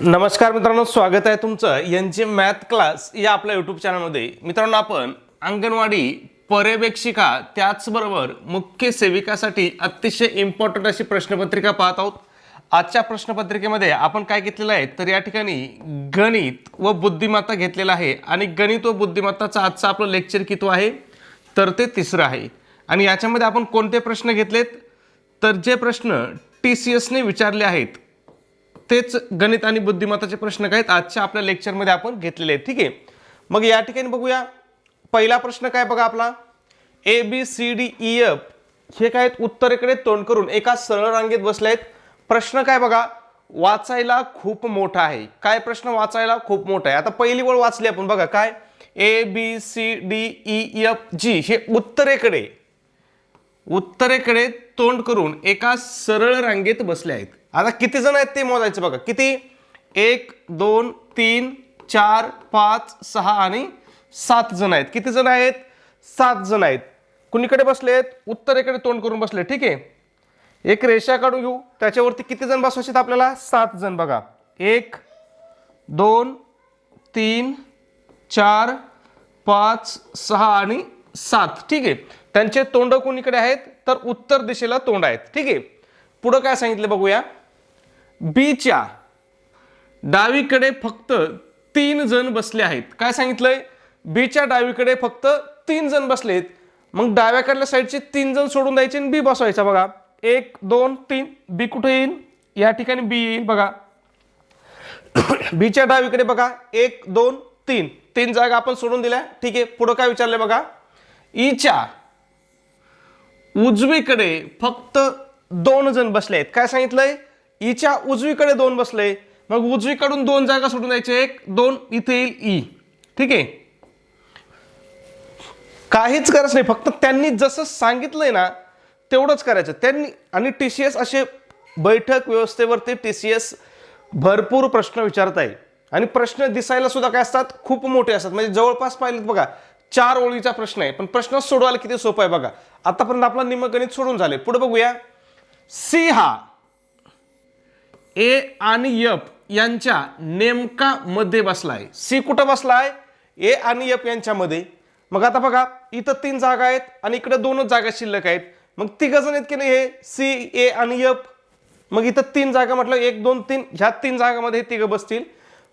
नमस्कार मित्रांनो स्वागत आहे तुमचं. एन जी मॅथ क्लास या आपल्या यूट्यूब चॅनलमध्ये मित्रांनो आपण अंगणवाडी पर्यवेक्षिका त्याचबरोबर मुख्य सेविकासाठी अतिशय इम्पॉर्टंट अशी प्रश्नपत्रिका पाहत आहोत. आजच्या प्रश्नपत्रिकेमध्ये आपण काय घेतलेलं आहे तर या ठिकाणी गणित व बुद्धिमत्ता घेतलेला आहे आणि गणित व बुद्धिमत्ताचं आजचं आपलं लेक्चर किती आहे तर ते तिसरं आहे. आणि याच्यामध्ये आपण कोणते प्रश्न घेतलेत तर जे प्रश्न टी सी एसने विचारले आहेत तेच गणित आणि बुद्धिमत्ताचे प्रश्न काय आहेत? आजच्या आपल्या लेक्चरमध्ये आपण घेतलेले आहेत. ठीक आहे? मग या ठिकाणी बघूया. पहिला प्रश्न काय बघा आपला? A B C D E F हे काय आहेत? उत्तरेकडे तोंड करून एका सरळ रांगेत बसले आहेत. प्रश्न काय बघा? वाचायला खूप मोठा आहे. काय प्रश्न? वाचायला खूप मोठा आहे. आता पहिली वेळ वाचली आपण. बघा काय? A B C D E F G हे उत्तरेकडे उत्तरेकडे तोंड करून एका सरळ रांगेत बसले आहेत. आता किती जण आहेत ते मोजायचे बघा. किती? एक दोन तीन चार पाच सहा आणि सात जण आहेत. किती जण आहेत? सात जण आहेत. कुणीकडे बसले आहेत? उत्तरेकडे तोंड करून बसले. ठीक आहे? एक रेषा काढून घेऊ. त्याच्यावरती किती जण बसवायचे आपल्याला? सात जण बघा. एक दोन तीन चार पाच सहा आणि सात. ठीक आहे? त्यांचे तोंड कोणीकडे आहेत? तर उत्तर दिशेला तोंड आहेत. ठीक आहे? पुढं काय सांगितलं बघूया. बीच्या डावीकडे फक्त तीन जण बसले आहेत. काय सांगितलंय? बीच्या डावीकडे फक्त तीन जण बसलेत मग डाव्याकडल्या साईडचे तीन जण सोडून द्यायचे आणि बी बसवायचा बघा. एक दोन तीन. बी कुठे येईल या ठिकाणी बी येईल बघा. बीच्या डावीकडे बघा. एक दोन तीन. तीन जागा आपण सोडून दिल्या. ठीक आहे पुढं काय विचारलंय बघा. ईच्या उजवीकडे फक्त दोन जण बसले आहेत. काय सांगितलंय? ईच्या उजवीकडे दोन बसले. मग उजवीकडून दोन जागा सोडून द्यायचे एक दोन इथे येईल ई. ठीक आहे? काहीच करायचं नाही. फक्त त्यांनी जसं सांगितलंय ना तेवढंच करायचं. त्यांनी आणि टी सी एस असे बैठक व्यवस्थेवरती टी सी एस भरपूर प्रश्न विचारत आहे आणि प्रश्न दिसायला सुद्धा काय असतात? खूप मोठे असतात. म्हणजे जवळपास पाहिलेत बघा चार ओळीचा प्रश्न आहे. पण प्रश्न सोडवायला किती सोपं आहे बघा. आतापर्यंत आपला निमगणित सोडून झाले. पुढे बघूया. सी हा. ए आणि यफ यांच्या नेमका मध्ये बसलाय. सी कुठं बसलाय? ए आणि यफ यांच्यामध्ये मग आता बघा इथं तीन जागा आहेत आणि इकडे दोनच जागा शिल्लक आहेत. मग तिघ जण आहेत की नाही हे? सी ए आणि यफ. मग इथं तीन जागा म्हटलं एक दोन तीन ह्या तीन जागामध्ये हे तिघं बसतील.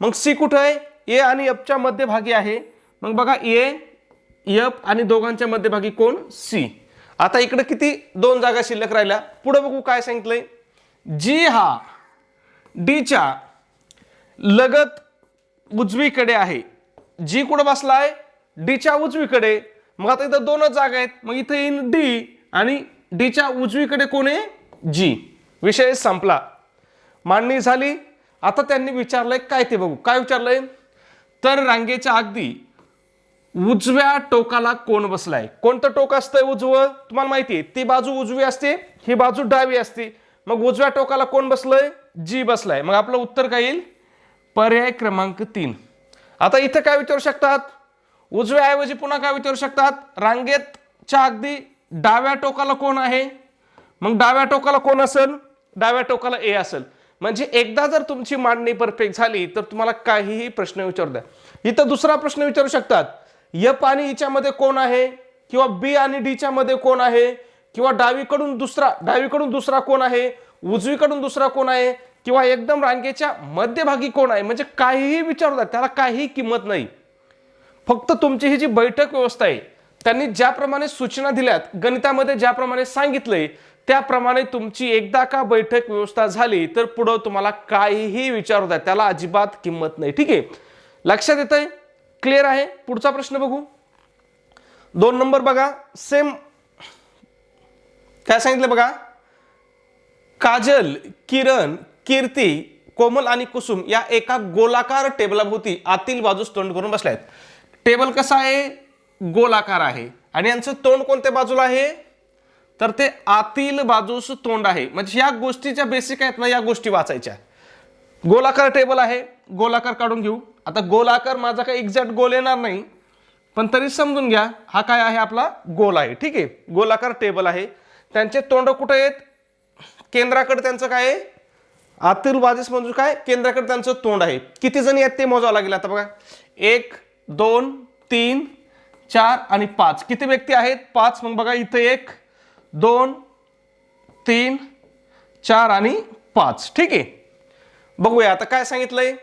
मग सी कुठं आहे? ए आणि यफच्या मध्यभागी आहे. मग बघा ए यफ आणि दोघांच्या मध्यभागी कोण? सी. आता इकडे किती दोन जागा शिल्लक राहिल्या? पुढे बघू काय सांगितलंय. जी हा डीच्या लगत उजवीकडे आहे. जी कुठं बसलाय? डीच्या उजवीकडे. मग आता इथं दोनच जागा आहेत. मग इथं येईन डी आणि डीच्या उजवीकडे कोण आहे? जी. विषय संपला. मांडणी झाली. आता त्यांनी विचारलंय काय ते बघू. काय विचारलंय? तर रांगेच्या अगदी उजव्या टोकाला कोण बसलाय? कोणतं टोक असतंय उजवं? तुम्हाला माहिती आहे ती बाजू उजवी असते ही बाजू डावी असते. मग उजव्या टोकाला कोण बसलंय? जी बसलाय. मग आपलं उत्तर काय येईल? पर्याय क्रमांक तीन. आता इथं काय विचारू शकतात? उजव्याऐवजी पुन्हा काय विचारू शकतात? रांगेतच्या अगदी डाव्या टोकाला कोण आहे? मग डाव्या टोकाला कोण असेल? डाव्या टोकाला ए असेल. म्हणजे एकदा जर तुमची मांडणी परफेक्ट झाली तर तुम्हाला काहीही प्रश्न विचारू द्या. इथं दुसरा प्रश्न विचारू शकतात. यप आणि ईच्या मध्ये कोण आहे? किंवा बी आणि डीच्या मध्ये कोण आहे? किंवा डावीकडून दुसरा डावीकडून दुसरा कोण आहे? उजवीकडून दुसरा कोण आहे? किंवा एकदम रांगेच्या मध्यभागी कोण आहे? म्हणजे काहीही विचारू द्या त्याला काहीही किंमत नाही. फक्त तुमची ही जी बैठक व्यवस्था आहे त्यांनी ज्याप्रमाणे सूचना दिल्यात गणितामध्ये ज्याप्रमाणे सांगितलंय त्याप्रमाणे तुमची एकदा का बैठक व्यवस्था झाली तर पुढं तुम्हाला काहीही विचारू द्या त्याला अजिबात किंमत नाही. ठीक आहे? लक्षात येत आहे क्लिअर आहे? पुढचा प्रश्न बघू. दोन नंबर बघा. सेम काय सांगितलं बघा? काजल किरण कीर्ती कोमल आणि कुसुम या एका गोलाकार टेबलाभोवती आतील बाजूस तोंड करून बसल्या आहेत टेबल कसा आहे? गोलाकार आहे. आणि यांचं तोंड कोणत्या बाजूला आहे? तर ते आतील बाजूस तोंड आहे. म्हणजे या गोष्टीच्या बेसिक आहेत ना या गोष्टी वाचायच्या. गोलाकार टेबल आहे. गोलाकार काढून घेऊ. आता गोलाकार माझा काही एक्झॅक्ट गोल येणार नाही. पण तरी समजून घ्या हा काय आहे आपला? गोल आहे. ठीक आहे? गोलाकार टेबल आहे. त्यांचे तोंड कुठे आहेत? केंद्राकडे त्यांचं काय आहे? आतील बाजूस म्हणजे काय? केंद्राकडे त्यांचं तोंड आहे. किती जणी आहेत ते मोजावं लागेल आता बघा. एक दोन तीन चार आणि पाच. किती व्यक्ती आहेत? पाच. मग बघा इथं एक दोन तीन चार आणि पाच. ठीक आहे. बघूया. आता काय सांगितलंय?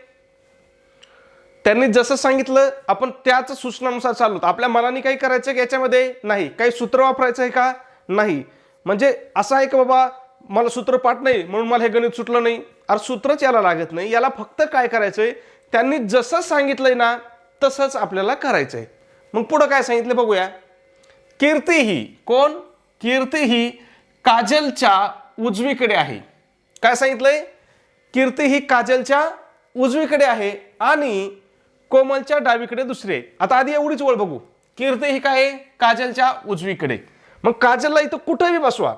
त्यांनी जसं सांगितलं आपण त्याच सूचनानुसार चाललो. आपल्या मनाने काही करायचं की याच्यामध्ये? नाही. काही सूत्र वापरायचं आहे का? नाही. म्हणजे असं आहे की बाबा मला सूत्र पाठ नाही म्हणून मला हे गणित सुटलं नाही. अरे सूत्रच याला लागत नाही. याला फक्त काय करायचंय? त्यांनी जसं सांगितलंय ना तसंच आपल्याला करायचंय. मग पुढं काय सांगितलं बघूया. कीर्ती ही कोण? कीर्ती ही काजलच्या उजवीकडे आहे. काय सांगितलंय? कीर्ती ही काजलच्या उजवीकडे आहे आणि कोमलच्या डावीकडे दुसरी आहे. आता आधी एवढीच ओळ बघू. कीर्ती ही काय आहे? काजलच्या उजवीकडे. मग काजलला इथं कुठंही बसवा.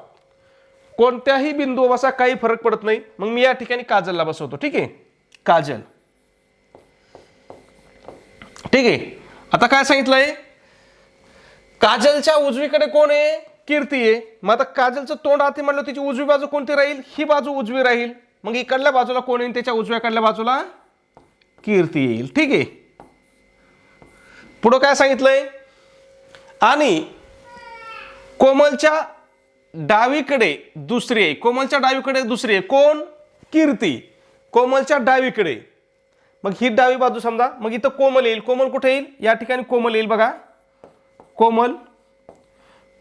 कोणत्याही बिंदू बसा काही फरक पडत नाही. मग मी या ठिकाणी काजलला बसवतो. ठीक आहे? काजल. ठीक आहे? आता काय सांगितलंय? काजलच्या उजवीकडे कोण आहे? कीर्ती आहे. मग आता काजलचं तोंड आती म्हणलं तिची उजवी बाजू कोणती राहील? ही बाजू उजवी राहील. मग इकडल्या बाजूला कोण येईल? त्याच्या उजव्याकडल्या बाजूला कीर्ती येईल. ठीक आहे? पुढं काय सांगितलंय? आणि कोमलच्या डावीकडे दुसरी आहे कोमलच्या डावीकडे दुसरी आहे कोण? कीर्ती. कोमलच्या डावीकडे. मग ही डावी बाजू समजा. मग इथं कोमल येईल. कोमल कुठे येईल? या ठिकाणी कोमल येईल बघा. कोमल.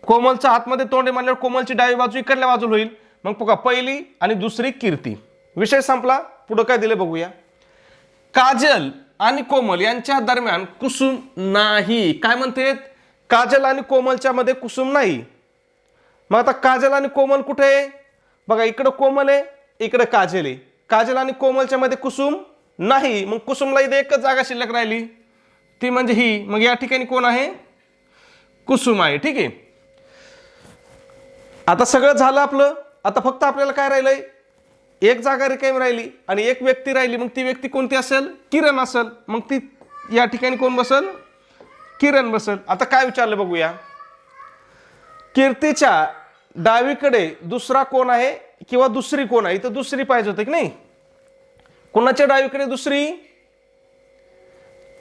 कोमलचा आतमध्ये तोंडे मानल्यावर कोमलची डावी बाजू इकडल्या बाजूला होईल. मग बघा पहिली आणि दुसरी कीर्ती. विषय संपला. पुढं काय दिले बघूया. काजल आणि कोमल यांच्या दरम्यान कुसुम नाही. काय म्हणते काजल आणि कोमलच्या मध्ये कुसुम नाही. मग आता काजल आणि कोमल कुठे आहे? बघा इकडं कोमल आहे इकडं काजल आहे. काजल आणि कोमलच्या मध्ये कुसुम नाही. मग कुसुमला इथे एकच जागा शिल्लक राहिली. ती म्हणजे ही. मग या ठिकाणी कोण आहे? कुसुम आहे. ठीक आहे. आता सगळं झालं आपलं. आता फक्त आपल्याला काय राहिलंय? एक जागा रिकामी राहिली आणि एक व्यक्ती राहिली. मग ती व्यक्ती कोणती असेल? किरण असेल. मग ती या ठिकाणी कोण बसल? किरण बसल आता काय विचारलं बघूया? कीर्तीच्या डावीकडे दुसरा कोण आहे किंवा दुसरी कोण आहे? इथं दुसरी पाहिजे होती की नाही? कुणाच्या डावीकडे दुसरी?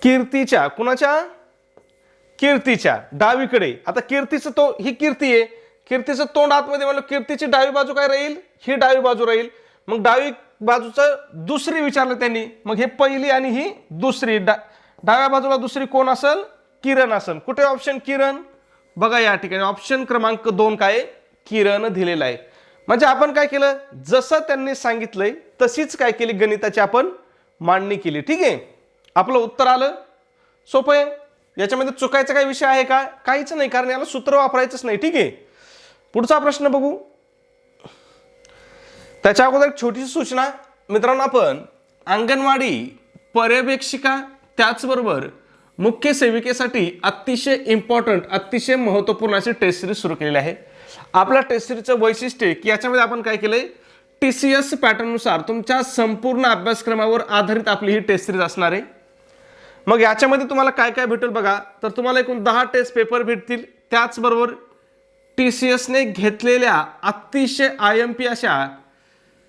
कीर्तीच्या. कुणाच्या? कीर्तीच्या. डावीकडे. आता कीर्तीचं तो ही कीर्ती आहे. कीर्तीचं तोंड आतमध्ये म्हणलं कीर्तीची डावी बाजू काय राहील? ही डावी बाजू राहील. मग डावी बाजूचं दुसरी विचारलं त्यांनी. मग हे पहिली आणि ही दुसरी. डा डाव्या बाजूला दुसरी कोण असेल? किरण आसन कुठे ऑप्शन किरण? बघा या ठिकाणी. ऑप्शन क्रमांक दोन काय? किरण दिलेला आहे. म्हणजे आपण काय केलं? जसं त्यांनी सांगितलंय तशीच काय केली? गणिताची आपण मांडणी केली. ठीक आहे? आपलं उत्तर आलं. सोपं आहे? याच्यामध्ये चुकायचा काही विषय आहे का? काहीच नाही कारण याला सूत्र वापरायचंच नाही. ठीक आहे? पुढचा प्रश्न बघू. त्याच्या अगोदर एक छोटीशी सूचना. मित्रांनो आपण अंगणवाडी पर्यवेक्षिका त्याचबरोबर मुख्य सेविकेसाठी अतिशय इम्पॉर्टंट अतिशय महत्त्वपूर्ण अशी टेस्ट सिरीज सुरू केलेली आहे. आपल्या टेस्ट सिरीजचं वैशिष्ट्य की याच्यामध्ये आपण काय केलंय? टी सी एस पॅटर्ननुसार तुमच्या संपूर्ण अभ्यासक्रमावर आधारित आपली ही टेस्ट सिरीज असणार आहे. मग याच्यामध्ये तुम्हाला काय काय भेटेल बघा. तर तुम्हाला एकूण दहा टेस्ट पेपर भेटतील. त्याचबरोबर टी सी एसने घेतलेल्या अतिशय आय एम पी अशा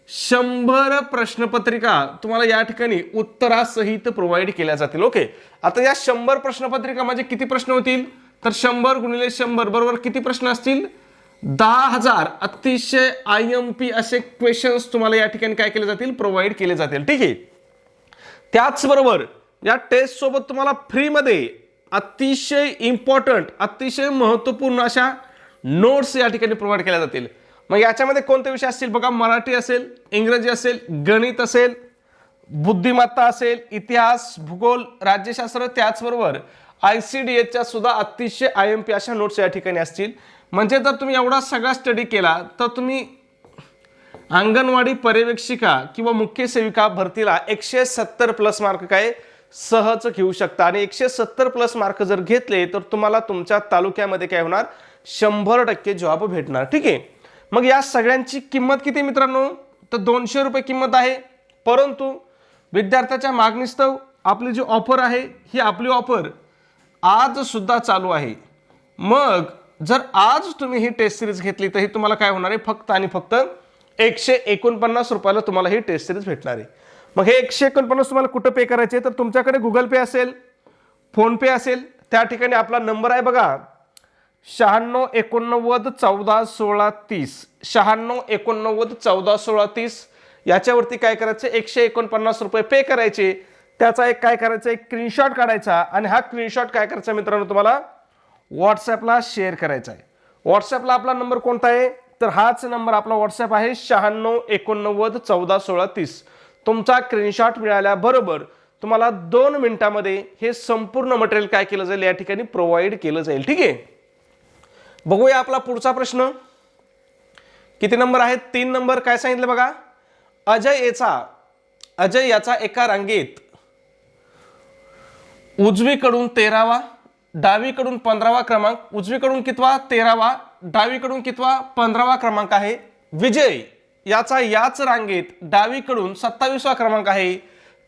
शंभर प्रश्नपत्रिका तुम्हाला या ठिकाणी उत्तरासहित प्रोव्हाइड केल्या जातील. ओके आता या शंभर प्रश्नपत्रिका म्हणजे किती प्रश्न होतील? तर शंभर गुणिले शंभर बरोबर किती प्रश्न असतील? दहा हजार अतिशय आय एम पी असे क्वेश्चन्स तुम्हाला या ठिकाणी काय केले जातील? प्रोव्हाइड केले जातील. ठीक आहे. त्याचबरोबर या टेस्ट सोबत तुम्हाला फ्रीमध्ये अतिशय इम्पॉर्टंट अतिशय महत्त्वपूर्ण अशा नोट्स या ठिकाणी प्रोव्हाइड केल्या जातील. मग याच्यामध्ये कोणते विषय असतील? बघा मराठी असेल इंग्रजी असेल गणित असेल बुद्धिमत्ता असेल इतिहास भूगोल राज्यशास्त्र त्याचबरोबर आय सी डी एचच्या सुद्धा अतिशय आय एम पी अशा नोट्स या ठिकाणी असतील. म्हणजे जर तुम्ही एवढा सगळा स्टडी केला तर तुम्ही अंगणवाडी पर्यवेक्षिका किंवा मुख्य सेविका भरतीला एकशे सत्तर प्लस मार्क काय सहज घेऊ शकता. आणि एकशे सत्तर प्लस मार्क जर घेतले तर तुम्हाला तुमच्या तालुक्यामध्ये काय होणार? शंभर टक्के जॉब भेटणार. ठीक आहे? मग या सगळ्यांची किंमत किती मित्रांनो? तर दोनशे रुपये किंमत आहे. परंतु विद्यार्थ्याच्या मागणीस्तव आपली जी ऑफर आहे ही आपली ऑफर आज सुद्धा चालू आहे. मग जर आज तुम्ही ही टेस्ट सिरीज घेतली तर ही तुम्हाला काय होणार आहे? फक्त आणि फक्त एकशे एकोणपन्नास रुपयाला तुम्हाला ही टेस्ट सिरीज भेटणार आहे. मग हे एकशे एकोणपन्नास तुम्हाला कुठं पे करायचे? तर तुमच्याकडे गुगल पे असेल फोनपे असेल. त्या ठिकाणी आपला नंबर आहे बघा. शहाण्णव एकोणनव्वद चौदा सोळा तीस. शहाण्णव एकोणनव्वद चौदा सोळा तीस. याच्यावरती काय करायचं? एकशे एकोणपन्नास रुपये पे करायचे. त्याचा एक काय करायचं? एक स्क्रीनशॉट काढायचा. आणि हा स्क्रीनशॉट काय करायचा मित्रांनो तुम्हाला? व्हॉट्सॲपला शेअर करायचा आहे. व्हॉट्सॲपला आपला नंबर कोणता आहे? तर हाच नंबर आपला व्हॉट्सॲप आहे. शहाण्णव एकोणनव्वद चौदा सोळा तीस. तुमचा स्क्रीनशॉट मिळाल्याबरोबर तुम्हाला दोन मिनिटामध्ये हे संपूर्ण मटेरियल काय केलं जाईल? या ठिकाणी प्रोव्हाइड केलं जाईल. ठीक आहे? बघूया आपला पुढचा प्रश्न. किती नंबर आहे तीन नंबर काय सांगितलं बघा? अजय याचा अजय याचा एका रांगेत उजवीकडून तेरावा डावीकडून पंधरावा क्रमांक उजवीकडून कितवा? तेरावा डावीकडून कितवा? पंधरावा क्रमांक आहे. विजय याचा याच रांगेत डावीकडून सत्तावीसवा क्रमांक आहे.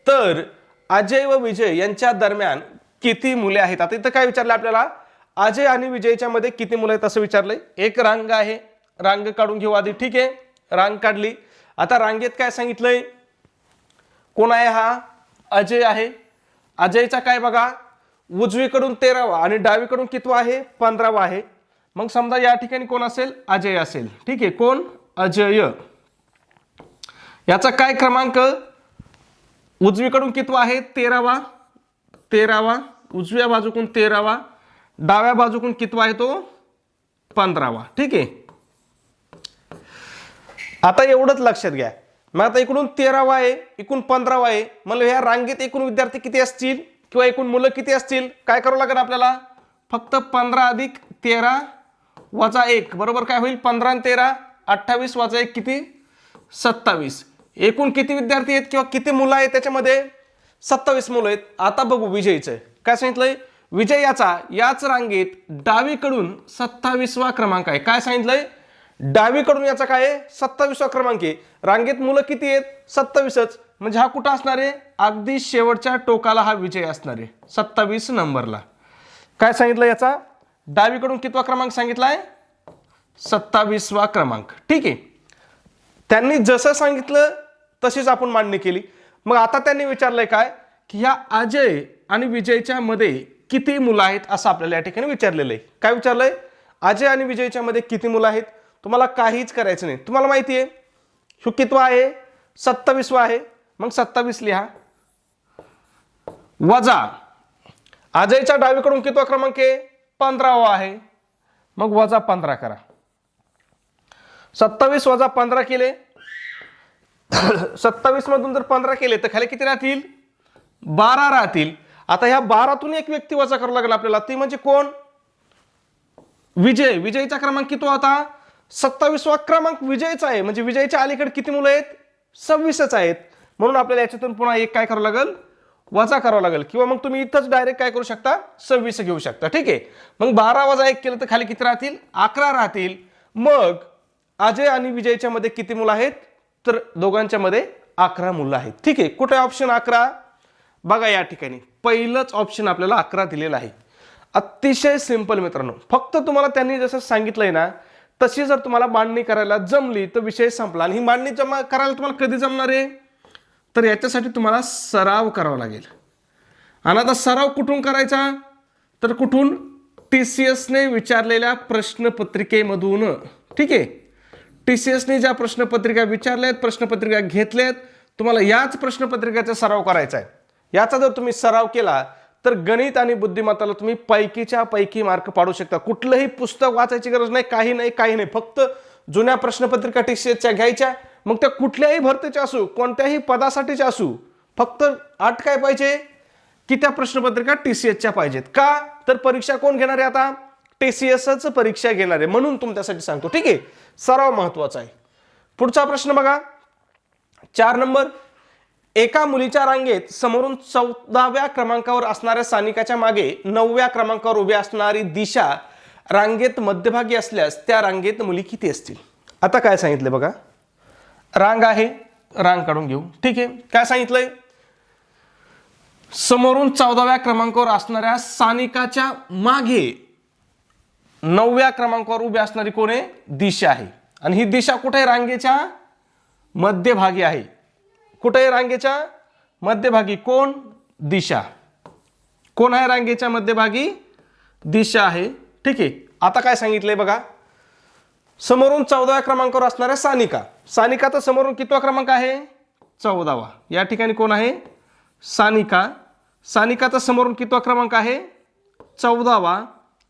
तर अजय व विजय यांच्या दरम्यान किती मुले आहेत? आता इथं काय विचारलं आपल्याला? अजय आणि विजयच्या मध्ये किती मुलं आहेत असं विचारलंय? एक रांग आहे. रांग काढून घेऊ आधी. ठीक आहे. रांग काढली. आता रांगेत काय सांगितलंय? कोण आहे हा? अजय आहे. अजयचा काय बघा? उजवीकडून तेरावा आणि डावीकडून कितवा आहे? पंधरावा आहे. मग समजा या ठिकाणी कोण असेल? अजय असेल. ठीक आहे. कोण? अजय. याचा काय क्रमांक? उजवीकडून कितवा आहे? तेरावा. तेरावा. उजव्या बाजूकडून तेरावा. डाव्या बाजूकडून कितवा आहे तो? पंधरावा. ठीक आहे? आता एवढंच लक्षात घ्या. मग आता इकडून तेरावा आहे इकडून पंधरावा आहे. मला ह्या रांगेत एकूण विद्यार्थी किती असतील? किंवा एकूण मुलं किती असतील? काय करावं लागेल आपल्याला? फक्त पंधरा अधिक तेरा वजा एक. बरोबर काय होईल? पंधरा आणि तेरा अठ्ठावीस वजा एक किती? सत्तावीस. एकूण किती विद्यार्थी आहेत किंवा किती मुलं आहेत त्याच्यामध्ये? सत्तावीस मुलं आहेत. आता बघू विजयचं काय सांगितलंय? विजयाचा याच रांगेत डावीकडून सत्तावीसवा क्रमांक आहे. काय सांगितलंय? डावीकडून याचा काय आहे? सत्तावीसवा क्रमांक आहे. रांगेत मुलं किती आहेत? सत्तावीसच. म्हणजे हा कुठं असणार आहे? अगदी शेवटच्या टोकाला हा विजय असणार आहे. सत्तावीस नंबरला. काय सांगितलं याचा? डावीकडून कितवा क्रमांक सांगितलाय? सत्तावीसवा क्रमांक. ठीक आहे. त्यांनी जसं सांगितलं तशीच आपण मांडणी केली. मग आता त्यांनी विचारलंय काय? की ह्या अजय आणि विजयच्या मध्ये किती मुलं आहेत असं आपल्याला या ठिकाणी विचारलेलं आहे. काय विचारलंय? अजय आणि विजयच्या मध्ये किती मुलं आहेत? तुम्हाला काहीच करायचं नाही. तुम्हाला माहिती आहे शु कितवा आहे सत्तावीसवा आहे. मग सत्तावीस लिहा. वजा. अजयच्या डावीकडून कितवा क्रमांक आहे? पंधरावा आहे. मग वजा पंधरा करा. सत्तावीस वजा पंधरा केले. सत्तावीस मधून जर पंधरा केले तर खाली किती राहतील? बारा राहतील. आता ह्या बारातून एक व्यक्ती वजा करावं लागेल आपल्याला. ती म्हणजे कोण? विजय. विजयचा क्रमांक किती होता? सत्तावीसवा क्रमांक विजयचा आहे. म्हणजे विजयच्या अलीकडे किती मुलं आहेत? सव्वीसच आहेत. म्हणून आपल्याला याच्यातून पुन्हा एक काय करावं लागेल? वजा करावं लागेल. किंवा मग तुम्ही इथंच डायरेक्ट काय करू शकता? सव्वीस घेऊ शकता. ठीक आहे? मग बारा वजा एक केलं तर खाली किती राहतील? अकरा राहतील. मग अजय आणि विजयच्या मध्ये किती मुलं आहेत? तर दोघांच्या मध्ये अकरा मुलं आहेत. ठीक आहे? कुठे ऑप्शन अकरा? बघा या ठिकाणी पहिलंच ऑप्शन आपल्याला अकरा दिलेलं आहे. अतिशय सिंपल मित्रांनो फक्त तुम्हाला त्यांनी जसं सांगितलंय ना तशी जर तुम्हाला मांडणी करायला जमली तर विषय संपला. आणि ही मांडणी जमा करायला तुम्हाला कधी जमणार आहे? तर याच्यासाठी तुम्हाला सराव करावा लागेल. आणि आता सराव कुठून करायचा? तर कुठून? टी सी एसने विचारलेल्या प्रश्नपत्रिकेमधून. ठीक आहे? टी सी एसने ज्या प्रश्नपत्रिका विचारल्या आहेत प्रश्नपत्रिका घेतल्या आहेत तुम्हाला याच प्रश्नपत्रिकेचा सराव करायचा आहे. याचा जर तुम्ही सराव केला तर गणित आणि बुद्धिमत्ताला तुम्ही पैकीच्या पैकी मार्क पाडू शकता. कुठलंही पुस्तक वाचायची गरज नाही काही नाही काही नाही. फक्त जुन्या प्रश्नपत्रिका टी घ्यायच्या मग त्या कुठल्याही भरतीच्या असू कोणत्याही पदासाठीच्या असू फक्त आठ काय पाहिजे? की त्या प्रश्नपत्रिका टी सी एसच्या पाहिजेत. का? तर परीक्षा कोण घेणार आहे आता? टी सी एसच परीक्षा घेणार आहे म्हणून तुमच्यासाठी सांगतो. ठीक आहे? सराव महत्त्वाचा आहे. पुढचा प्रश्न बघा. चार नंबर. एका मुलीच्या रांगेत समोरून चौदाव्या क्रमांकावर असणाऱ्या सानिकाच्या मागे नवव्या क्रमांकावर उभी असणारी दिशा रांगेत मध्यभागी असल्यास त्या रांगेत मुली किती असतील? आता काय सांगितलं बघा. रांग आहे रांग काढून घेऊ. ठीक आहे. काय सांगितलंय? समोरून चौदाव्या क्रमांकावर असणाऱ्या सानिकाच्या मागे नवव्या क्रमांकावर उभी असणारी कोण आहे? दिशा आहे. आणि ही दिशा कुठे आहे? रांगेच्या मध्यभागी आहे. कुठे आहे रांगेच्या? मध्यभागी. कोण? दिशा. कोण आहे रांगेच्या मध्यभागी? दिशा आहे. ठीक आहे. आता काय सांगितलंय बघा. समोरून चौदाव्या क्रमांकावर असणाऱ्या सानिका. सानिकाचा समोरून कितवा क्रमांक आहे? चौदावा. या ठिकाणी कोण आहे? सानिका. सानिकाचा समोरून कितवा क्रमांक आहे? चौदावा.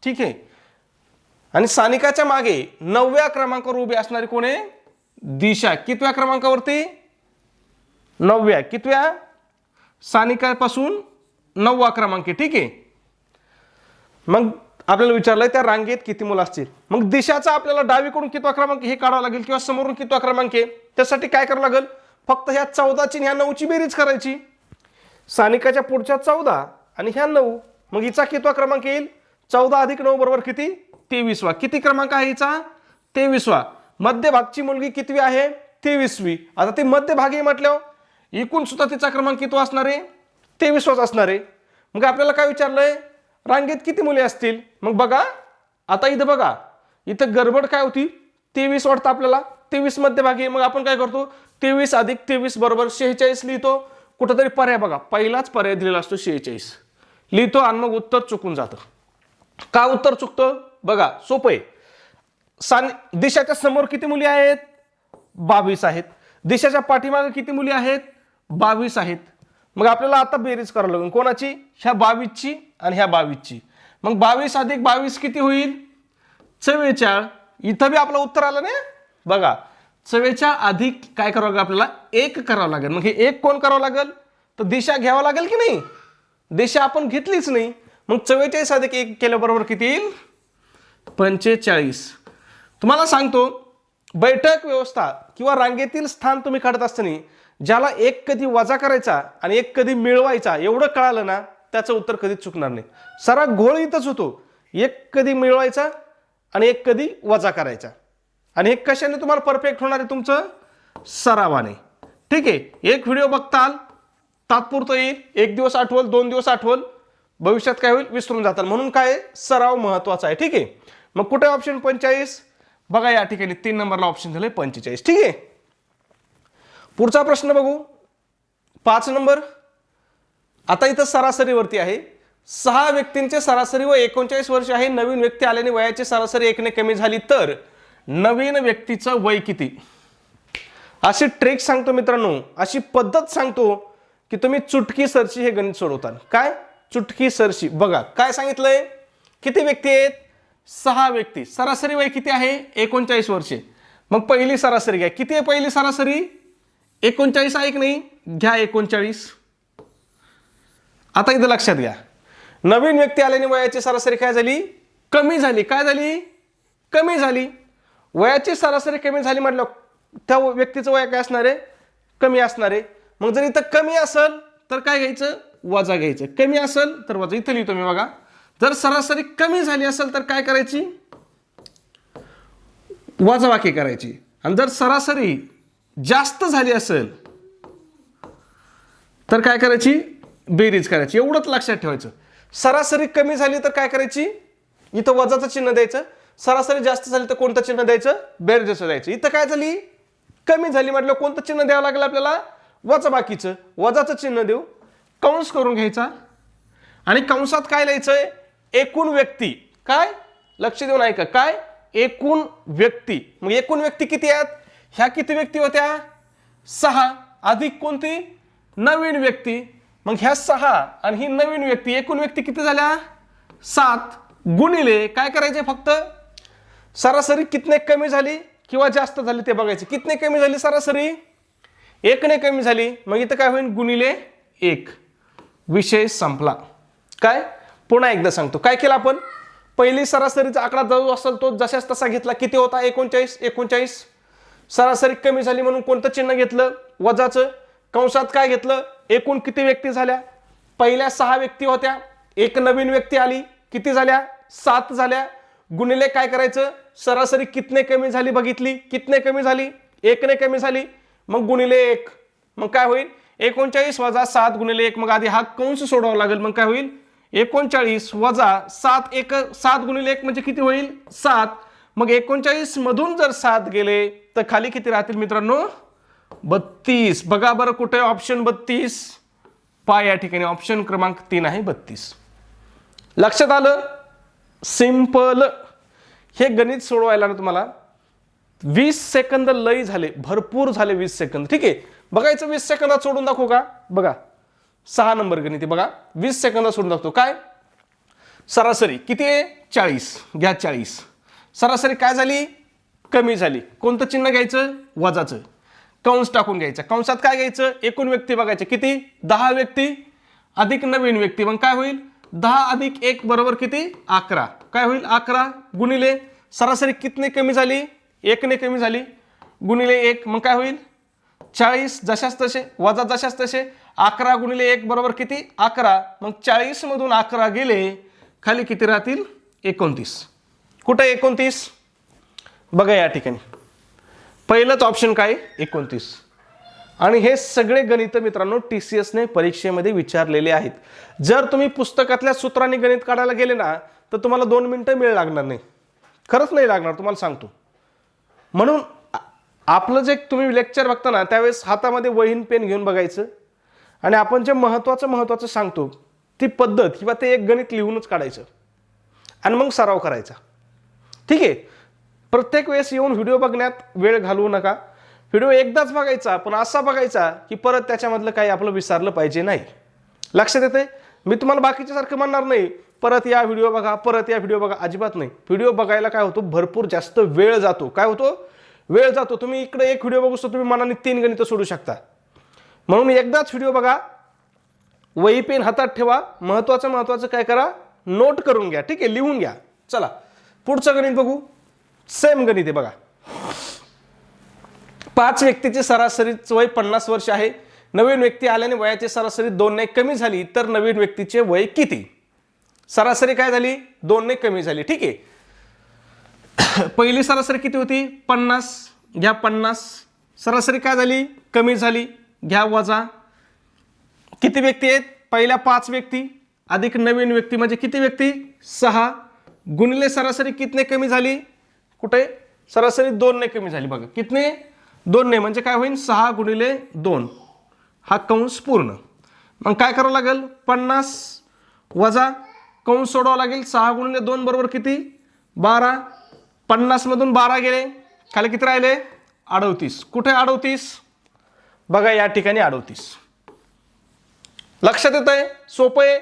ठीक आहे. आणि सानिकाच्या मागे नवव्या क्रमांकावर उभी असणारी कोण आहे? दिशा. कितव्या क्रमांकावरती? नवव्या कितव्या? सानिकापासून नववा क्रमांक ठीक आहे? मग आपल्याला विचारलंय त्या रांगेत किती मुलं असतील? मग दिशाचा आपल्याला डावीकडून कितवा क्रमांक हे काढावा लागेल किंवा समोरून कितवा क्रमांक आहे? त्यासाठी काय करावं लागेल? फक्त ह्या चौदाची ह्या नऊची बेरीज करायची. सानिकाच्या पुढच्या चौदा आणि ह्या नऊ. मग हिचा कितवा क्रमांक येईल? चौदा अधिक नऊ बरोबर किती? तेवीसवा. किती क्रमांक आहे हिचा? तेवीसवा. मध्यभागची मुलगी कितवी आहे? तेवीसवी. आता ती मध्यभागी म्हटल्यावर एकूण सुद्धा तिचा क्रमांक किती असणार आहे. तेवीसवाच असणार आहे. मग आपल्याला काय विचारलंय? रांगेत किती मुले असतील? मग बघा आता इथं बघा. इथं गडबड काय होती? तेवीस वाटतं आपल्याला. तेवीस मध्यभागी आहे. मग आपण काय करतो? तेवीस अधिक तेवीस बरोबर शेहेचाळीस लिहितो. कुठंतरी पर्याय बघा. पहिलाच पर्याय दिलेला असतो शेहेचाळीस. लिहितो आणि मग उत्तर चुकून जातं. का उत्तर चुकतं? बघा सोपं आहे. सान दिशाच्या समोर किती मुली आहेत? बावीस आहेत. दिशाच्या पाठीमागे किती मुली आहेत? बावीस आहेत. मग आपल्याला आता बेरीज करावं लागेल. कोणाची? ह्या बावीसची आणि ह्या बावीसची. मग बावीस अधिक बावीस किती होईल? चव्वेचाळ. इथं बी आपलं उत्तर आलं ना? बघा. चव्वेचाळ अधिक काय करावं लागेल आपल्याला? एक करावं लागेल. मग हे एक कोण करावं लागेल? तर दिशा घ्यावं लागेल की नाही? दिशा आपण घेतलीच नाही. मग चव्वेचाळीस अधिक एक केल्याबरोबर किती येईल? पंचेचाळीस. तुम्हाला सांगतो बैठक व्यवस्था किंवा रांगेतील स्थान तुम्ही काढत असताना ज्याला एक कधी वजा करायचा आणि एक कधी मिळवायचा एवढं कळालं ना त्याचं उत्तर कधीच चुकणार नाही. सारा घोळ इथंच होतो. एक कधी मिळवायचा आणि एक कधी वजा करायचा. आणि हे कशाने तुम्हाला परफेक्ट होणार आहे तुमचं? सरावाने. ठीक आहे एक व्हिडिओ बघताल तात्पुरतं येईल. एक दिवस आठवल दोन दिवस आठवल भविष्यात काय होईल विसरून जाताल. म्हणून काय सराव महत्त्वाचा आहे. ठीक आहे मग कुठे ऑप्शन पंचेचाळीस? बघा या ठिकाणी तीन नंबरला ऑप्शन दिलंय पंचेचाळीस. ठीक आहे पुढचा प्रश्न बघू. पाच नंबर. आता इथं सरासरीवरती आहे. सहा व्यक्तींचे सरासरी व एकोणचाळीस वर्ष आहे. नवीन व्यक्ती आल्याने वयाची सरासरी एकने कमी झाली तर नवीन व्यक्तीचं वय किती? अशी ट्रिक सांगतो मित्रांनो. अशी पद्धत सांगतो की तुम्ही चुटकी सरशी हे गणित सोडवताल. काय? चुटकी सरशी. बघा काय सांगितलंय? किती व्यक्ती आहेत? सहा व्यक्ती. सरासरी वय किती आहे? एकोणचाळीस वर्षे. मग पहिली सरासरी घ्या. किती आहे पहिली सरासरी? एकोणचाळीस आहे की नाही? घ्या एकोणचाळीस. आता इथं लक्षात घ्या. नवीन व्यक्ती आल्याने वयाची सरासरी काय झाली? कमी झाली. काय झाली? कमी झाली. वयाची सरासरी कमी झाली म्हटलं त्या व्यक्तीचं वय काय असणार आहे? कमी असणार आहे. मग जर इथं कमी असेल तर काय घ्यायचं? वजा घ्यायचं. कमी असेल तर वजा. इथं लिहितो मी बघा. जर सरासरी कमी झाली असेल तर काय करायची? वजावाकी करायची. आणि जर सरासरी जास्त झाली असेल तर काय करायची? बेरीज करायची. एवढंच लक्षात ठेवायचं. सरासरी कमी झाली तर काय करायची? इथं वजाचं चिन्ह द्यायचं. सरासरी जास्त झाली तर कोणतं चिन्ह द्यायचं? बेरजेचं द्यायचं. इथं काय झाली? कमी झाली म्हटलं कोणतं चिन्ह द्यावं लागलं आपल्याला? वजा बाकीचं. वजाचं चिन्ह देऊ. कंस करून घ्यायचा. आणि कंसात काय लिहायचंय? एकूण व्यक्ती. काय? लक्ष देऊन ऐका. काय? एकूण व्यक्ती. मग एकूण व्यक्ती किती आहेत? ह्या किती व्यक्ती होत्या? सहा. अधिक कोणती? नवीन व्यक्ती. मग ह्या सहा आणि ही नवीन व्यक्ती एकूण व्यक्ती किती झाल्या? सात. गुणिले काय करायचे फक्त? सरासरी कितने कमी झाली किंवा जास्त झाली ते बघायचे. कितने कमी झाली सरासरी? एकने कमी झाली. मग इथं काय होईल? गुणिले एक. विषय संपला. काय? पुन्हा एकदा सांगतो. काय केलं आपण? पहिली सरासरीचा आकडा जो असेल तो जशाच तसा घेतला. किती होता? एकोणचाळीस. एकोणचाळीस. सरासरी कमी झाली म्हणून कोणतं चिन्ह घेतलं? वजाचं. कंसात काय घेतलं? एकूण किती व्यक्ती झाल्या? पहिल्या सहा व्यक्ती होत्या. एक नवीन व्यक्ती आली. किती झाल्या? सात झाल्या. गुणिले काय करायचं? सरासरी कितने कमी झाली बघितली? कितने कमी झाली? एकने कमी झाली. मग गुणिले एक. मग काय होईल? एकोणचाळीस वजा सात गुणिले एक. मग आधी हा कंस सोडावा लागेल. मग काय होईल? एकोणचाळीस वजा सात एक. सात गुणिले एक म्हणजे किती होईल? सात. मग एकोणचाळीस मधून जर सात गेले तर खाली किती राहतील मित्रांनो? बत्तीस. बघा बरं कुठे ऑप्शन बत्तीस? पा या ठिकाणी. ऑप्शन क्रमांक तीन आहे बत्तीस. लक्षात आलं? सिंपल हे गणित सोडवायला ना तुम्हाला. वीस सेकंद लय झाले. भरपूर झाले वीस सेकंद. ठीक आहे? बघायचं वीस सेकंदात सोडून दाखवू का? बघा. सहा नंबर गणित आहे. बघा. वीस सेकंदात सोडून दाखवतो. काय? सरासरी. किती आहे? चाळीस. घ्या चाळीस. सरासरी काय झाली? कमी झाली. कोणतं चिन्ह घ्यायचं? वजाचं. कंस टाकून घ्यायचं. कंसात काय घ्यायचं? एकूण व्यक्ती बघायचं. किती? दहा व्यक्ती. अधिक नवीन व्यक्ती. मग काय होईल? दहा अधिक एक बरोबर किती? अकरा. काय होईल? अकरा गुणिले सरासरी कितने कमी झाली? एकने कमी झाली. गुणिले एक. मग काय होईल? चाळीस. जशाच तसे. वजा जशाच तसे. अकरा गुणिले एक बरोबर किती? अकरा. मग चाळीसमधून अकरा गेले. खाली किती राहतील? एकोणतीस. कुठं एकोणतीस? बघा या ठिकाणी. पहिलंच ऑप्शन काय? एकोणतीस. आणि हे सगळे गणित मित्रांनो टी सी एसने परीक्षेमध्ये विचारलेले आहेत. जर तुम्ही पुस्तकातल्या सूत्रांनी गणित काढायला गेले ना तर तुम्हाला दोन मिनटं वेळ लागणार नाही. खरंच नाही लागणार तुम्हाला सांगतो. म्हणून आपलं जे तुम्ही लेक्चर बघता ना त्यावेळेस हातामध्ये वहीन पेन घेऊन बघायचं. आणि आपण जे महत्त्वाचं महत्त्वाचं सांगतो ती पद्धत किंवा ते एक गणित लिहूनच काढायचं. आणि मग सराव करायचा. ठीक आहे. प्रत्येक वेळेस येऊन व्हिडिओ बघण्यात वेळ घालवू नका. व्हिडिओ एकदाच बघायचा पण असा बघायचा की परत त्याच्यामधलं काही आपलं विसरलं पाहिजे नाही. लक्षात येते मी तुम्हाला बाकीच्यासारखं म्हणणार नाही. परत या व्हिडिओ बघा परत या व्हिडिओ बघा अजिबात नाही. व्हिडिओ बघायला काय होतो? भरपूर जास्त वेळ जातो. काय होतो? वेळ जातो. तुम्ही इकडे एक व्हिडिओ बघू तुम्ही मनाने तीन गणितं सोडू शकता. म्हणून एकदाच व्हिडिओ बघा. वही पेन हातात ठेवा. महत्वाचं महत्वाचं काय करा? नोट करून घ्या. ठीक आहे? लिहून घ्या. चला. पुढचं गणित बघू. सेम गणित आहे बघा. पाच व्यक्तीचे सरासरी वय पन्नास वर्ष आहे. नवीन व्यक्ती आल्याने वयाची सरासरी दोनने कमी झाली तर नवीन व्यक्तीचे वय किती? सरासरी काय झाली? दोनने कमी झाली. ठीक आहे. पहिली सरासरी किती होती? पन्नास. घ्या पन्नास. सरासरी काय झाली? कमी झाली. घ्या वजा. किती व्यक्ती आहेत? पहिल्या पाच व्यक्ती. अधिक नवीन व्यक्ती म्हणजे किती व्यक्ती? सहा. गुणिले सरासरी कितने कमी झाली? कुठे? सरासरी दोनने कमी झाली. बघा कितने? दोनने म्हणजे काय होईल सहा गुणिले दोन. हा कंस पूर्ण. मग काय करावं लागेल? पन्नास वजा कंस सोडावं लागेल. सहा गुणिले दोन बरोबर किती? बारा. पन्नासमधून बारा गेले. खाली किती राहिले? अडवतीस कुठे अडवतीस बघा या ठिकाणी अडवतीस लक्षात येत आहे सोपं आहे?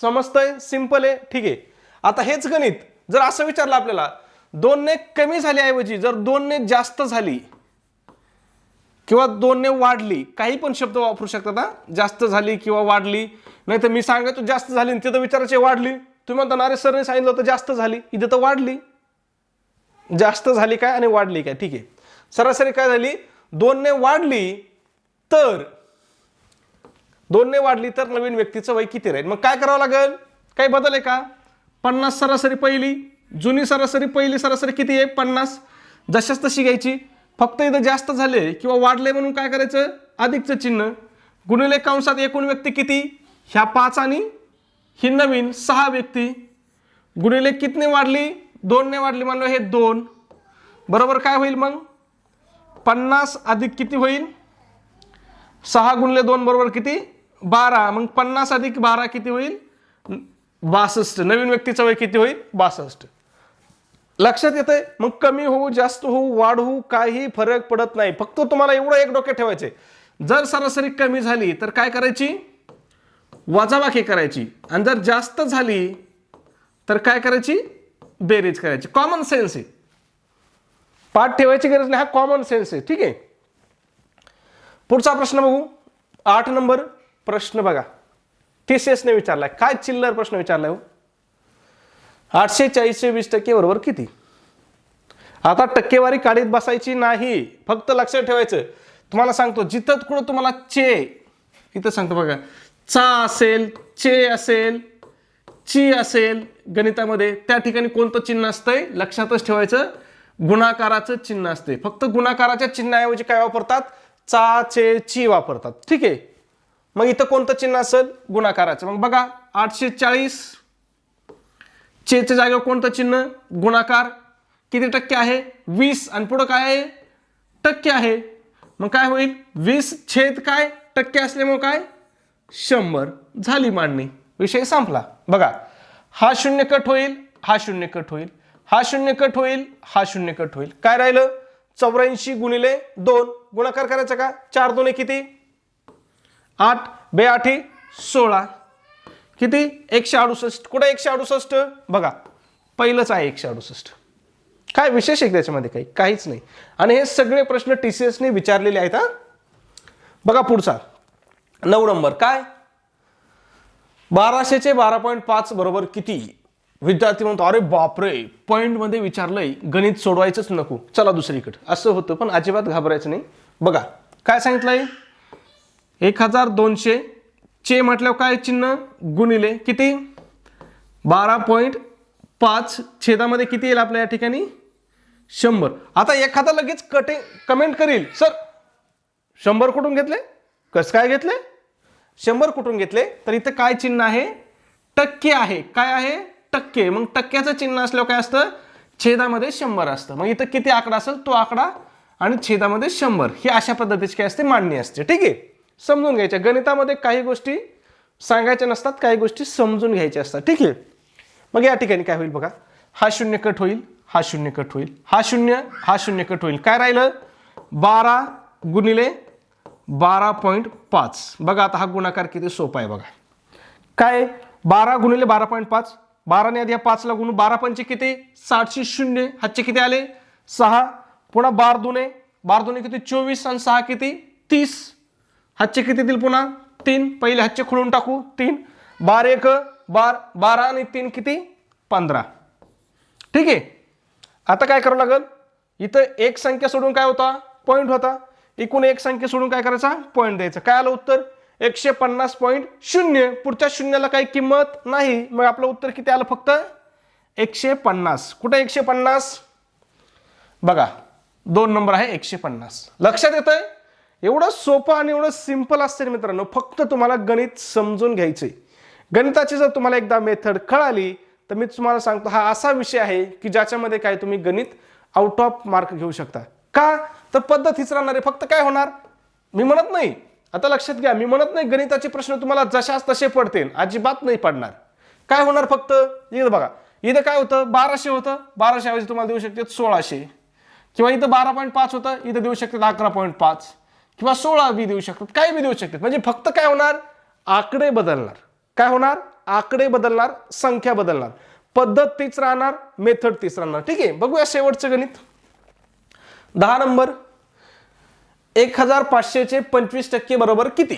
समजतंय? सिंपल आहे? ठीक आहे. आता हेच गणित जर असं विचारलं आपल्याला दोनने कमी झाल्याऐवजी जर दोनने जास्त झाली किंवा दोनने वाढली काही पण शब्द वापरू शकतात ना जास्त झाली किंवा वाढली नाही तर मी सांगायचो जास्त झाली आणि तिथं विचारायचे वाढली. तुम्ही म्हणता ना, अरे सरने सांगितलं होतं जास्त झाली. इथं तर वाढली. जास्त झाली काय आणि वाढली काय? ठीक आहे. सरासरी काय झाली? दोनने वाढली तर दोनने वाढली तर नवीन व्यक्तीचं वय किती राहील? मग काय करावं लागेल? काही बदल आहे का? पन्नास सरासरी पहिली जुनी सरासरी पहिली सरासरी किती आहे? पन्नास. जशाच तशी घ्यायची. फक्त इथं जास्त झाले किंवा वाढले म्हणून काय करायचं? अधिकचं चिन्ह. गुणिले कंसात एकूण व्यक्ती किती? ह्या पाच आणि ही नवीन सहा व्यक्ती. गुणिले कितने वाढली? दोनने वाढली म्हणलं हे दोन. बरोबर काय होईल मग? पन्नास अधिक किती होईल? सहा गुणले दोन बरोबर किती? बारा. मग पन्नास अधिक बारा किती होईल? बासष्ट. नवीन व्यक्तीचं वय किती होईल? बासष्ट. लक्षात येतंय? मग कमी होऊ जास्त होऊ वाढ होऊ काही फरक पडत नाही. फक्त तुम्हाला एवढं एक डोक्यात ठेवायचे जर सरासरी कमी झाली तर काय करायची? वजाबाकी करायची. आणि जर जास्त झाली तर काय करायची? बेरीज करायची. कॉमन सेन्स आहे. पाठ ठेवायची गरज नाही. हा कॉमन सेन्स आहे. ठीक आहे? पुढचा प्रश्न बघू. आठ नंबर प्रश्न बघा. टी सी एसने विचारलाय. काय चिल्लर प्रश्न विचारलाय हो? आठशे चाळीसशे वीस टक्के बरोबर किती? आता टक्केवारी काढीत बसायची नाही. फक्त लक्षात ठेवायचं. तुम्हाला सांगतो जिथं कुठं तुम्हाला चे इथं सांगतो बघा. चा असेल चे असेल ची असेल गणितामध्ये त्या ठिकाणी कोणतं चिन्ह असतंय? लक्षातच ठेवायचं. गुणाकाराचं चिन्ह असते फक्त गुणाकाराच्या चिन्हाऐवजी काय वापरतात? चा चे ची वापरतात. ठीक आहे? मग इथं कोणतं चिन्ह असेल? गुणाकाराचं. मग बघा आठशे चाळीस. चेच्या जागेवर कोणतं चिन्ह? गुणाकार. किती टक्के आहे? वीस. आणि पुढं काय आहे? टक्के आहे. मग काय होईल? वीस छेद काय? टक्के असल्यामुळे काय? शंभर. झाली मांडणी. विषय संपला. बघा हा शून्य कट होईल हा शून्य कट होईल हा शून्य कट होईल हा शून्य कट होईल. काय राहिलं? चौऱ्याऐंशी गुणिले दोन. गुणाकार करायचा का? चार दोन किती? आठ बे आठी सोळा. किती? एकशे अडुसष्ट. कुठं एकशे अडुसष्ट? बघा. पहिलंच आहे एकशे अडुसष्ट. काय विशेष आहे त्याच्यामध्ये काही? काहीच नाही. आणि हे सगळे प्रश्न टी सी एसने विचारलेले आहेत हा? बघा पुढचा. नऊ नंबर. काय? बाराशेचे बारा पॉईंट पाच बरोबर किती? विद्यार्थी म्हणतो अरे बापरे पॉईंटमध्ये विचारलंय गणित सोडवायचंच नको. चला दुसरीकडे. असं होतं पण अजिबात घाबरायचं नाही. बघा. काय सांगितलंय? एक हजार दोनशे. चे म्हटल्यावर काय चिन्ह? गुणिले किती? बारा पॉईंट पाच छेदामध्ये किती येईल आपल्या या ठिकाणी? शंभर. आता एखादा लगेच कटे कमेंट करील. सर शंभर कुठून घेतले? कसं काय घेतले? शंभर कुठून घेतले? तर इथं काय चिन्ह आहे? टक्के आहे. काय आहे? टक्के. मग टक्क्याचं चिन्ह असल्यावर काय असतं? छेदामध्ये शंभर असतं. मग इथं किती आकडा असेल? तो आकडा आणि छेदामध्ये शंभर. ही अशा पद्धतीची काय असते? मांडणी असते. ठीक आहे? समजून घ्यायच्या. गणितामध्ये काही गोष्टी सांगायच्या नसतात काही गोष्टी समजून घ्यायच्या असतात. ठीक आहे? मग या ठिकाणी काय होईल बघा? हा शून्य कट होईल हा शून्य कट होईल. हा शून्य हा शून्य कट होईल. काय राहिलं? बारा गुणिले बारा पॉईंट पाच. बघा आता हा गुणाकार किती सोपा आहे बघा. काय? बारा गुणिले बारा पॉईंट पाच. बाराने आधी या पाचला गुणू. बारा पंचे किती? सातशे शून्य. हातचे किती आले? सहा. पुन्हा बार दुने. बार दुने किती? चोवीस. आणि सहा किती? तीस. हातचे किती दिल पुन्हा? तीन. पहिले हातचे खुळून टाकू. तीन. बार एक बार बारा आणि तीन किती? पंधरा. ठीक आहे? आता काय करावं लागेल? इथं एक संख्या सोडून काय होता? पॉईंट होता. एकूण एक संख्या सोडून काय करायचा? पॉईंट द्यायचा. काय आलं उत्तर? एकशे पन्नास पॉईंट शून्य. पुढच्या शून्याला काही किंमत नाही. मग आपलं उत्तर किती आलं फक्त? एकशे पन्नास. कुठं एकशे पन्नास? बघा. दोन नंबर आहे एकशे पन्नास. लक्षात येतंय? एवढं सोपं आणि एवढं सिंपल असते मित्रांनो. फक्त तुम्हाला गणित समजून घ्यायचे गणिताची जर तुम्हाला एकदा मेथड कळाली तर मी तुम्हाला सांगतो हा असा विषय आहे की ज्याच्यामध्ये काय तुम्ही गणित आउट ऑफ मार्क घेऊ शकता. का? तर पद्धत हीच राहणार आहे. फक्त काय होणार? मी म्हणत नाही. आता लक्षात घ्या मी म्हणत नाही गणिताचे प्रश्न तुम्हाला जशाच तसे पडतील. अजिबात नाही पडणार. काय होणार फक्त? इथं बघा. इथं काय होतं? बाराशे होतं. बाराशे ऐवजी तुम्हाला देऊ शकते सोळाशे. किंवा इथं बारा पॉईंट पाच होतं. इथं देऊ शकतात अकरा पॉईंट पाच. किंवा सोळा बी देऊ शकतात काही बी देऊ शकतात. म्हणजे फक्त काय होणार? आकडे बदलणार. काय होणार? आकडे बदलणार संख्या बदलणार. पद्धत तीच राहणार मेथड तीच राहणार. ठीक आहे बघूया शेवटचं गणित. दहा नंबर. एक हजार पाचशेचे पंचवीस टक्के बरोबर किती?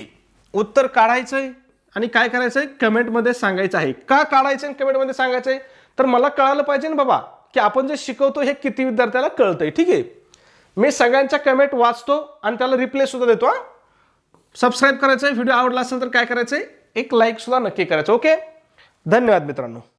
उत्तर काढायचंय आणि काय करायचंय कमेंटमध्ये सांगायचं आहे. का काढायचं आणि कमेंटमध्ये सांगायचंय तर मला कळालं पाहिजे ना बाबा की आपण जे शिकवतो हे किती विद्यार्थ्याला कळतंय. ठीक आहे? मी सगळ्यांच्या कमेंट वाचतो आणि त्याला रिप्लाय सुद्धा देतो हा. सबस्क्राईब करायचं व्हिडिओ आवडला असेल तर काय करायचं आहे एक लाईक सुद्धा नक्की करायचं ओके धन्यवाद मित्रांनो.